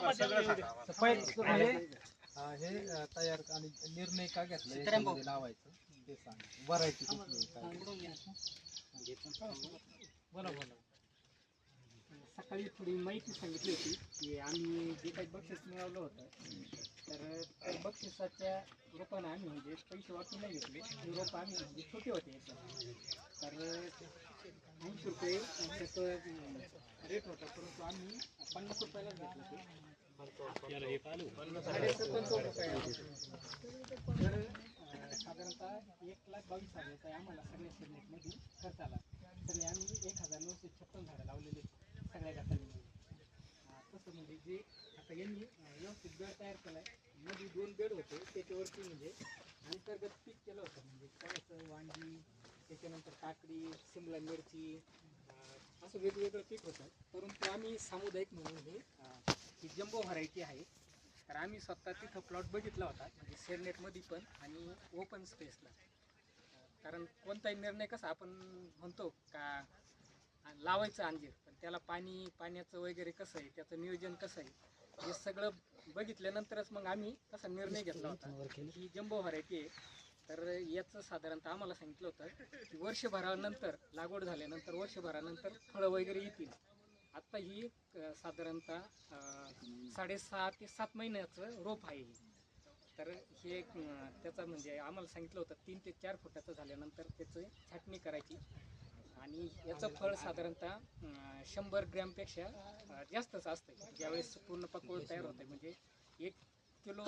पहिलं म्हणजे अं, हे अं, तयार आणि निर्णय का घेतला? याच्यामध्ये लावायचं ते सांग. व्हरायटी कुठली काय? बोला बोला सकाळी थोडी माहिती सांगितली होती की आम्ही जे काही बक्षीस मिळवलं होतं तर त्या बक्षिसाच्या पैसे वाटून नाही घेतले. ते रोप छोटे होते एकदम. रुपये रेट होता परंतु आम्ही पन्नास रुपयालाच घेतलं रुपये अं, एक लाख बावीस हजारचा आम्हाला सगळ्या शेडनेटमध्ये खर्च आला. तरी आम्ही एक हज़ार नऊशे छप्पन झाडं लावलेले सगळ्या मिळून. अं, तसं म्हणजे आता यांनी अं, व्यवस्थित बेड तयार केलाय. बेड होते त्याच्यावरती म्हणजे अंतर्गत पीक केलं होतं. म्हणजे थोडंसं वांगी त्याच्यानंतर काकडी शिमला मिरची असं वेगवेगळं पीक होतं. परंतु आम्ही सामुदायिक म्हणून हे ही जम्बो व्हरायटी आहे. तर आम्ही स्वतः तिथं प्लॉट बघितला होता म्हणजे सेरनेटमध्ये पण आणि ओपन स्पेसला कारण कोणताही निर्णय कसा आपण म्हणतो का लावायचं अंजीर पण त्याला पाणी पाण्याचं वगैरे कसं आहे त्याचं नियोजन कसं आहे हे सगळं बघितल्यानंतरच मग आम्ही तसा निर्णय घेतला होता ही जम्बो व्हरायटी आहे. तर याचं साधारणतः आम्हाला सांगितलं होतं की वर्षभरानंतर लागवड झाल्यानंतर वर्षभरानंतर फळं वगैरे येतील. आत्ता ही साधारणतः साडेसहा ते सात महिन्याचं रोप आहे तर हे एक, त्याचा म्हणजे आम्हाला सांगितलं होतं तीन ते चार फुटाचं झाल्यानंतर त्याचं छाटणी करायची. आणि याचं फळ साधारणतः शंभर ग्रॅमपेक्षा जास्तच असतं ज्यावेळेस पूर्ण पकवून तयार होते म्हणजे एक किलो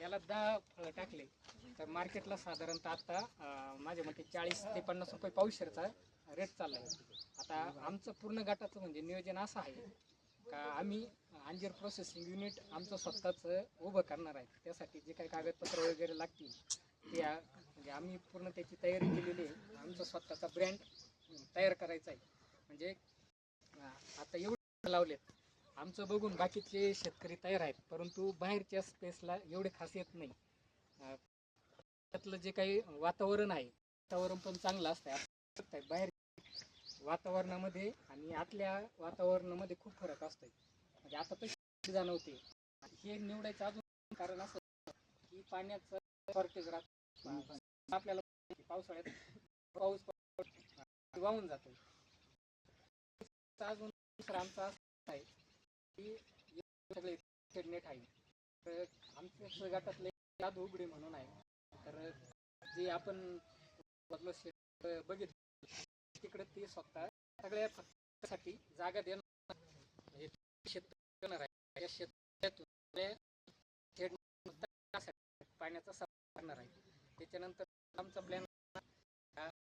याला दहा फळं टाकले तर मार्केटला साधारणतः आता माझ्या मते चाळीस ते पन्नास रुपये पाऊशेरचा रेट चालला आहे आता आमचं पूर्ण गटाचं म्हणजे नियोजन असं आहे का आम्ही अंजीर प्रोसेसिंग युनिट आमचं स्वतःच उभं करणार आहे. त्यासाठी जे काही कागदपत्र वगैरे लागतील ते म्हणजे आम्ही पूर्ण त्याची तयारी केलेली आहे. आमचा स्वतःचा ब्रँड तयार करायचा आहे. म्हणजे आता एवढे लावलेत. आमचं बघून बाकीचे शेतकरी तयार आहेत परंतु बाहेरच्या स्पेसला एवढे खास येत नाही. त्यातलं जे काही वातावरण आहे वातावरण पण चांगलं असतं बाहेर वातावरणामध्ये आणि आतल्या वातावरणामध्ये खूप फरक असतोय. म्हणजे आता तशी जाणवते. हे निवडायचं अजून कारण असं की पाण्याचं शॉर्टेज राहत आपल्याला पावसाळ्यात पाऊस पडतो, वाहून जातो. अजून आमचा आहे की सगळे इंटरनेट आहे तर आमच्या गटातले जादू उघडे म्हणून आहे. तर जे आपण बघितलं तिकडे ते स्वतः सगळ्या साठी जागा देणार. म्हणजे शेत आहे. या पाण्याचा सप्लाय करणार आहे. त्याच्यानंतर आमचा प्लॅन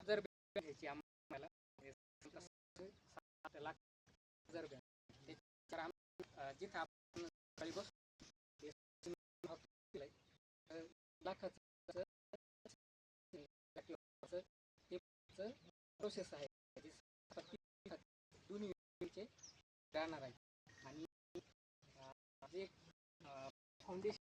जर घ्यायची आम्हाला लाख हजार त्याच्यावर आम्ही जिथं आपण सकाळी बसतो लाखाचं ते प्रोसेस आहे दोन्ही राहणार आहे आणि जे फाउंडेशन